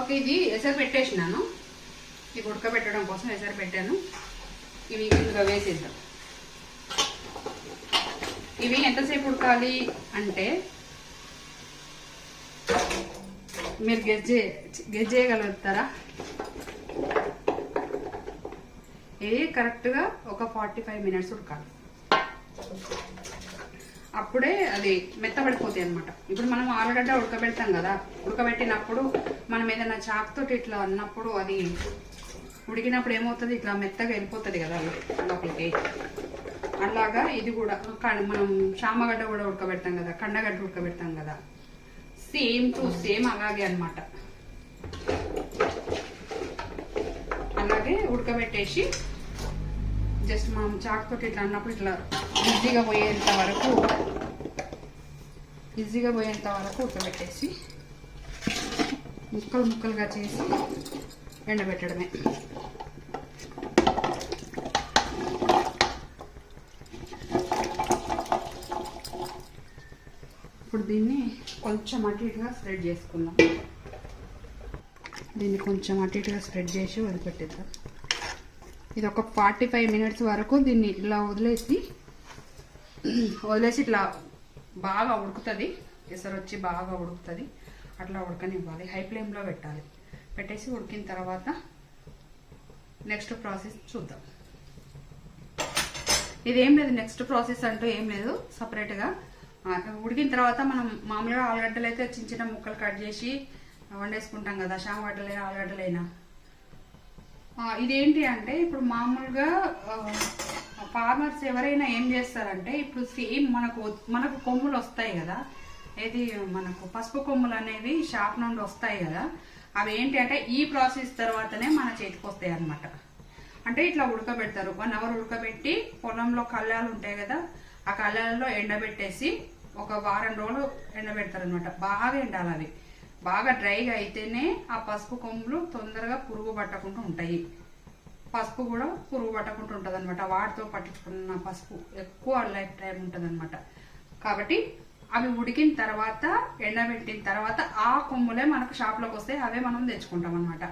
Okay ఇది ఎసరు పెట్టేసినాను. ఇది ఉడకబెట్టడం కోసం ఎసరు పెట్టాను. ఇవి ఇందులో వేసేద్దాం. ఇవి ఎంతసేపు ఉడకాలి అంటే మీరు గెజ్ చే గెజ్ చేయగలుగుతారా? ఇది కరెక్ట్గా ఒక ఫార్టీ ఫైవ్ మినిట్స్ ఉడకాలి. అప్పుడే అది మెత్తబడిపోతాయి అనమాట ఇప్పుడు మనం ఆలుగడ్డ ఉడకబెడతాం కదా ఉడకబెట్టినప్పుడు మనం ఏదైనా చాకుతోటి ఇట్లా అన్నప్పుడు అది ఉడికినప్పుడు ఏమవుతుంది? ఇట్లా మెత్తగా వెళ్ళిపోతుంది కదా లోపలికి. అలాగా ఇది కూడా క- మనం చామగడ్డ కూడా ఉడకబెడతాం కదా కండగడ్డ ఉడకబెడతాం కదా. సేమ్ టు సేమ్ అలాగే అన్నమాట. అలాగే ఉడకబెట్టేసి జస్ట్ మనం చాకుతోటి ఇట్లా అన్నప్పుడు ఇట్లా ఈజీగా పోయేంత వరకు ఈజీగా పోయేంత వరకు ఉడకబెట్టేసి ముక్కలు ముక్కలుగా చేసి ఎండబెట్టడమే. ఇప్పుడు దీన్ని కొంచెం అటు ఇటుగా స్ప్రెడ్ చేసుకుందాం. దీన్ని కొంచెం అటు ఇటుగా స్ప్రెడ్ చేసి వదిలిపెట్టేద్దాం. ఇది ఒక ఫార్టీ ఫైవ్ మినిట్స్ వరకు దీన్ని ఇలా వదిలేసి వదిలేసి ఇట్లా బాగా ఉడుకుతుంది. ఎసరు వచ్చి బాగా ఉడుకుతుంది. అట్లా ఉడకనివ్వాలి. హై ఫ్లేమ్లో పెట్టాలి. పెట్టేసి ఉడికిన తర్వాత నెక్స్ట్ ప్రాసెస్ చూద్దాం. ఇదేం లేదు. నెక్స్ట్ ప్రాసెస్ అంటూ ఏం లేదు. సపరేట్గా ఉడికిన తర్వాత మనం మామూలుగా ఆలుగడ్డలు అయితే చిన్న చిన్న ముక్కలు కట్ చేసి వండేసుకుంటాం కదా. శామగడ్డలైనా ఆలుగడ్డలైనా. ఇదేంటి అంటే ఇప్పుడు మామూలుగా ఫార్మర్స్ ఎవరైనా ఏం చేస్తారంటే ఇప్పుడు సేమ్ మనకు మనకు కొమ్ములు వస్తాయి కదా. ఏది మనకు పసుపు కొమ్ములు అనేవి షాప్ నుండి వస్తాయి కదా. అవి ఏంటి అంటే ఈ ప్రాసెస్ తర్వాతనే మన చేతికి వస్తాయి అన్నమాట. అంటే ఇట్లా ఉడకబెడతారు. వన్ అవర్ ఉడకబెట్టి పొలంలో కళ్ళాలు ఉంటాయి కదా ఆ కళ్ళాలలో ఎండబెట్టేసి ఒక వారం రోజులు ఎండబెడతారు అనమాట బాగా ఎండాలి అవి. బాగా డ్రైగా అయితేనే ఆ పసుపు కొమ్ములు తొందరగా పురుగు పట్టకుండా ఉంటాయి. పసుపు కూడా పురుగు పట్టకుండా ఉంటుంది అనమాట వాటితో పట్టించుకున్న పసుపు ఎక్కువ లైఫ్ టైం ఉంటుంది అనమాట కాబట్టి అవి ఉడికిన తర్వాత ఎండబెట్టిన తర్వాత ఆ కొమ్ములే మనకు షాప్లోకి వస్తే అవే మనం తెచ్చుకుంటాం అనమాట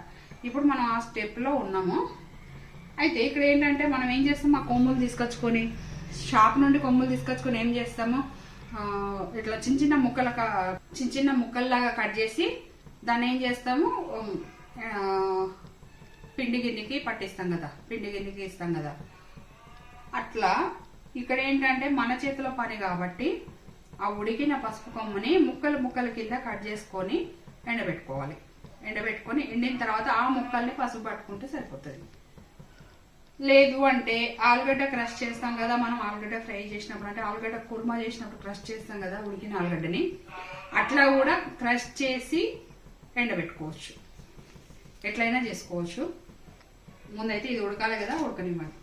ఇప్పుడు మనం ఆ స్టెప్లో ఉన్నాము. అయితే ఇక్కడ ఏంటంటే మనం ఏం చేస్తాం? ఆ కొమ్ములు తీసుకొచ్చుకొని షాప్ నుండి కొమ్ములు తీసుకొచ్చుకొని ఏం చేస్తాము? ఇట్లా చిన్న చిన్న ముక్కల చిన్న చిన్న ముక్కల్లాగా కట్ చేసి దాన్ని ఏం చేస్తాము? పిండి గిన్నెకి పట్టిస్తాం కదా పిండి గిన్నెకి ఇస్తాం కదా. అట్లా ఇక్కడ ఏంటంటే మన చేతిలో పని కాబట్టి ఆ ఉడికిన పసుపు కొమ్మని ముక్కలు ముక్కల కింద కట్ చేసుకొని ఎండబెట్టుకోవాలి. ఎండబెట్టుకొని ఎండిన తర్వాత ఆ ముక్కల్ని పసుపు పట్టుకుంటే సరిపోతుంది. లేదు అంటే ఆలుగడ్డ క్రష్ చేస్తాం కదా మనం ఆలుగడ్డ ఫ్రై చేసినప్పుడు అంటే ఆలుగడ్డ కుర్మా చేసినప్పుడు క్రష్ చేస్తాం కదా ఉడికిన ఆలుగడ్డని. అట్లా కూడా క్రష్ చేసి ఎండబెట్టుకోవచ్చు. ఎట్లయినా చేసుకోవచ్చు. ముందైతే ఇది ఉడకాలి కదా ఉడకనివ్వండి.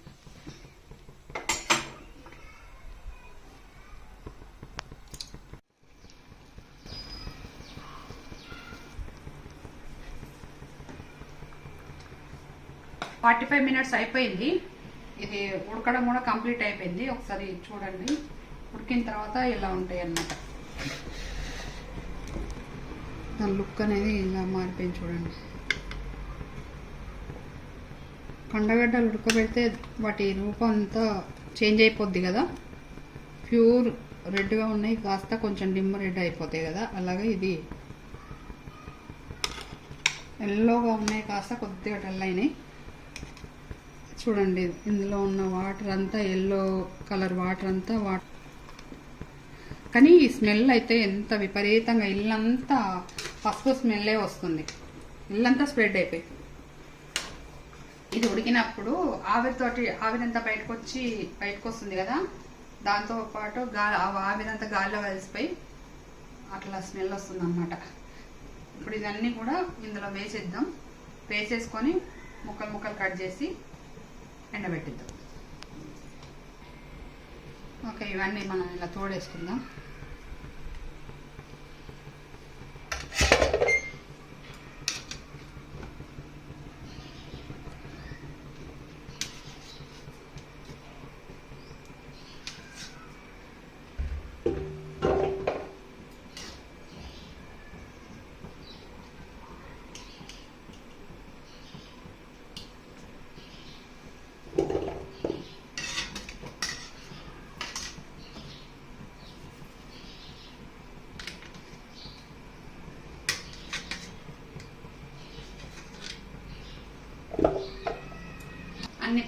ఫార్టీ ఫైవ్ మినిట్స్ అయిపోయింది. ఇది ఉడకడం కూడా కంప్లీట్ అయిపోయింది. ఒకసారి చూడండి. ఉడికిన తర్వాత ఇలా ఉంటాయి అన్నమాట. దాని లుక్ అనేది ఇలా మారిపోయింది చూడండి. కండగడ్డలు ఉడకబెడితే వాటి రూపం అంతా చేంజ్ అయిపోద్ది కదా. ప్యూర్ రెడ్గా ఉన్నాయి కాస్త కొంచెం డిమ్ రెడ్ అయిపోతాయి కదా. అలాగే ఇది ఎల్లోగా ఉన్నాయి కాస్త కొద్దిగా డల్ అయినాయి. చూడండి ఇందులో ఉన్న వాటర్ అంతా ఎల్లో కలర్ వాటర్ అంతా వాటర్ కానీ ఈ స్మెల్ అయితే ఎంత విపరీతంగా ఇల్లంతా పసుపు స్మెల్లే వస్తుంది. ఇల్లంతా స్ప్రెడ్ అయిపోయింది. ఇది ఉడికినప్పుడు ఆవిరితోటి ఆవిరంతా బయటకు వచ్చి బయటకు వస్తుంది కదా? దాంతో పాటు గాలి ఆవిరంతా గాలిలో కలిసిపోయి అట్లా స్మెల్ వస్తుంది అనమాట ఇప్పుడు ఇవన్నీ కూడా ఇందులో వేసేద్దాం. వేసేసుకొని ముక్కలు ముక్కలు కట్ చేసి ఎండబెట్టిద్దాం. ఓకే ఇవన్నీ మనం ఇలా తోడేసుకుందాం.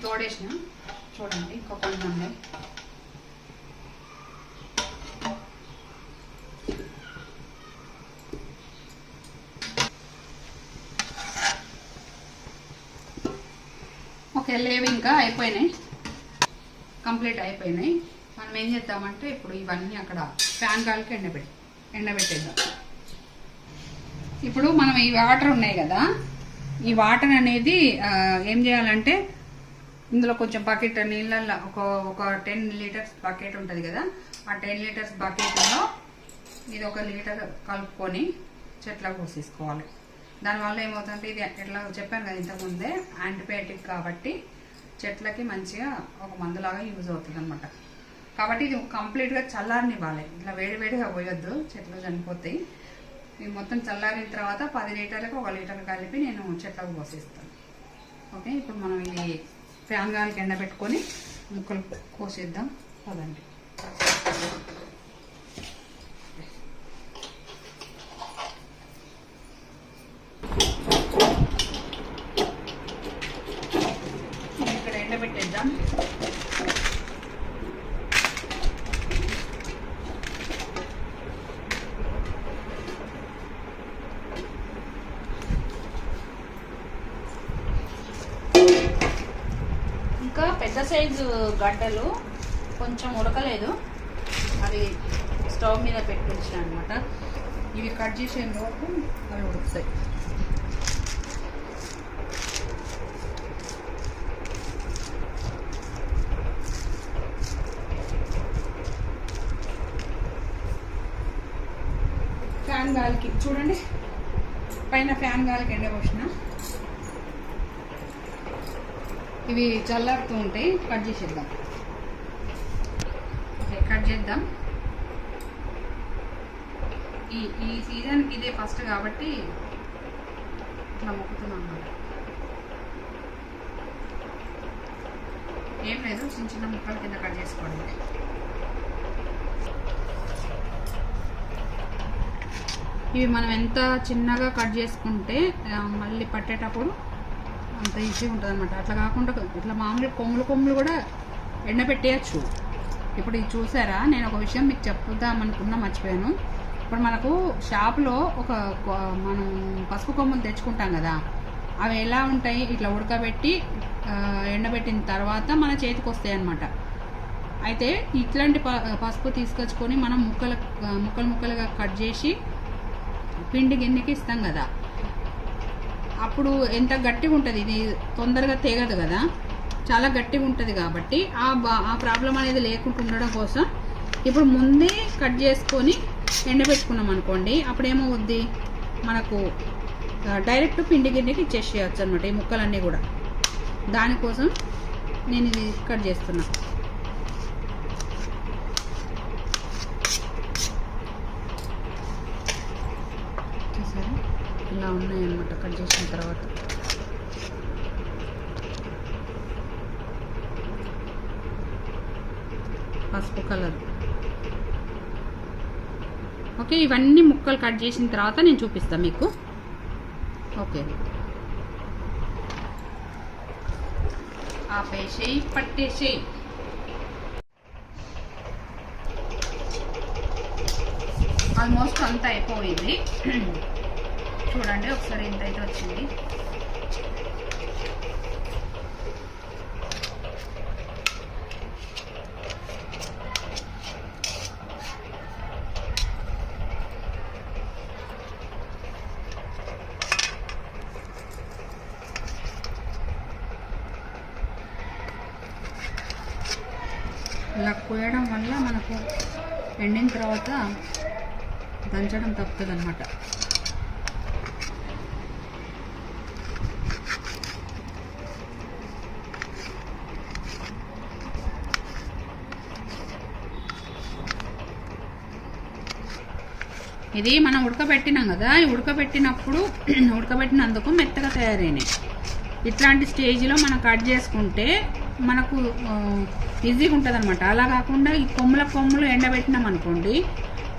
తోడేసినాం. చూడండి ఇంకో కొన్ని ఉన్నాయి ఓకే లేవు ఇంకా అయిపోయినాయి. కంప్లీట్ అయిపోయినాయి. మనం ఏం చేద్దామంటే ఇప్పుడు ఇవన్నీ అక్కడ ఫ్యాన్ గాలికి ఎండబెట్టి ఎండబెట్టేద్దాం. ఇప్పుడు మనం ఈ వాటర్ ఉన్నాయి కదా ఈ వాటర్ అనేది ఏం చేయాలంటే ఇందులో కొంచెం బకెట్ నీళ్ళల్లో ఒక ఒక టెన్ లీటర్స్ బకెట్ ఉంటుంది కదా ఆ టెన్ లీటర్స్ బకెట్లో ఇది ఒక లీటర్ కలుపుకొని చెట్లకు పోసేసుకోవాలి దానివల్ల ఏమవుతుందంటే ఇది ఎట్లా చెప్పాను కదా ఇంతకుముందే యాంటీబయాటిక్ కాబట్టి చెట్లకి మంచిగా ఒక మందులాగా యూజ్ అవుతుంది అనమాట కాబట్టి ఇది కంప్లీట్గా చల్లారనివ్వాలి. ఇట్లా వేడివేడిగా పోయొద్దు చెట్లు చనిపోతాయి. ఇది మొత్తం చల్లారిన తర్వాత పది లీటర్లకు ఒక లీటర్ కలిపి నేను చెట్లకు పోసేస్తాను ఓకే ఇప్పుడు మనం ఇది ఫ్యాన్ గాలికి ఎండబెట్టుకొని ముక్కలు కోసేద్దాం. పదండి. ఇక్కడ ఎండబెట్టేద్దాం. ఇంకా పెద్ద సైజు గడ్డలు కొంచెం ఉడకలేదు. అవి స్టవ్ మీద పెట్టి అనమాట ఇవి కట్ చేసే లోపు అవి ఉడుకుతాయి. ఫ్యాన్ గాలికి చూడండి. పైన ఫ్యాన్ గాలికి ఎండబోసిన ఇవి చల్లారుతూ ఉంటాయి. కట్ చేసేద్దాం. ఓకే, కట్ చేద్దాం. ఈ ఈ సీజన్కి ఇదే ఫస్ట్ కాబట్టి ఇట్లా మొక్కుతున్నాం అన్నమాట. ఏం లేదు చిన్న చిన్న ముక్కల కింద కట్ చేసుకోవడం. ఇవి మనం ఎంత చిన్నగా కట్ చేసుకుంటే మళ్ళీ పట్టేటప్పుడు అంత ఈజీ ఉంటుంది అనమాట అట్లా కాకుండా ఇట్లా మామూలుగా కొమ్ములు కొమ్ములు కూడా ఎండబెట్టేయచ్చు ఇప్పుడు ఇది చూసారా? నేను ఒక విషయం మీకు చెప్పుదామనుకున్నా మర్చిపోయాను. ఇప్పుడు మనకు షాప్లో ఒక కొ- మనం పసుపు కొమ్ములు తెచ్చుకుంటాం కదా. అవి ఎలా ఉంటాయి? ఇట్లా ఉడకబెట్టి ఎండబెట్టిన తర్వాత మన చేతికి వస్తాయి అనమాట అయితే ఇట్లాంటి ప- పసుపు తీసుకొచ్చుకొని మనం ముక్కలు ముక్కలు ముక్కలుగా కట్ చేసి పిండి గిన్నెకి ఇస్తాం కదా. అప్పుడు ఎంత గట్టిగా ఉంటుంది? ఇది తొందరగా తెగదు కదా. చాలా గట్టిగా ఉంటుంది కాబట్టి ఆ బా ఆ ప్రాబ్లం అనేది లేకుండా ఉండడం కోసం ఇప్పుడు ముందే కట్ చేసుకొని ఎండబెట్టుకున్నాం అనుకోండి అప్పుడు ఏమవుద్ది మనకు డైరెక్ట్ పిండి గిన్నెకి ఇచ్చేసేయచ్చు అనమాట ఈ ముక్కలన్నీ కూడా. దానికోసం నేను ఇది కట్ చేస్తున్నాను చూసారా ఇలా ఉన్నాయన్నమాట కట్ చేసిన తర్వాత. పసుపు కలర్. ఓకే ఇవన్నీ ముక్కలు కట్ చేసిన తర్వాత నేను చూపిస్తాను మీకు. ఓకే. ఆపేసేయి పట్టేసేయి. ఆల్మోస్ట్ అంతా అయిపోయింది. చూడండి ఒకసారి ఇంత అయితే వచ్చింది. ఇలా కోయడం వల్ల మనకు ఎండిన తర్వాత దంచడం తప్పుతుంది అనమాట ఇది మనం ఉడకబెట్టినాం కదా ఉడకబెట్టినప్పుడు ఉడకబెట్టినందుకు మెత్తగా తయారైనాయి. ఇట్లాంటి స్టేజ్లో మనం కట్ చేసుకుంటే మనకు ఈజీగా ఉంటుంది అనమాట అలా కాకుండా ఈ కొమ్ముల కొమ్ములు ఎండబెట్టినాం అనుకోండి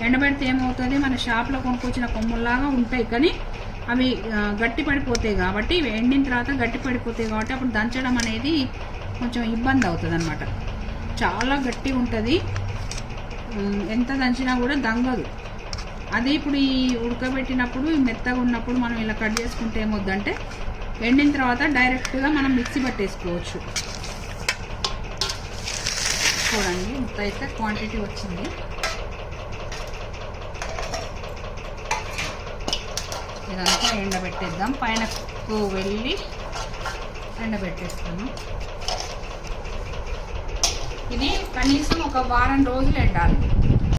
ఎండబెడితే ఏమవుతుంది? మన షాప్లో కొనుక్కొచ్చిన కొమ్ముల్లాగా ఉంటాయి. కానీ అవి గట్టి పడిపోతాయి కాబట్టి ఎండిన తర్వాత గట్టి పడిపోతాయి కాబట్టి అప్పుడు దంచడం అనేది కొంచెం ఇబ్బంది అవుతుంది అనమాట చాలా గట్టిగా ఉంటుంది ఎంత దంచినా కూడా దంగదు. అదే ఇప్పుడు ఈ ఉడకబెట్టినప్పుడు మెత్తగా ఉన్నప్పుడు మనం ఇలా కట్ చేసుకుంటే ఏమొద్దంటే ఎండిన తర్వాత డైరెక్ట్గా మనం మిక్సీ పట్టేసుకోవచ్చు. చూడండి ఇంత అయితే క్వాంటిటీ వచ్చింది. ఇదంతా ఎండబెట్టేద్దాం. పైన వెళ్ళి ఎండబెట్టేస్తాను. ఇది కనీసం ఒక వారం రోజులు ఎండాలి.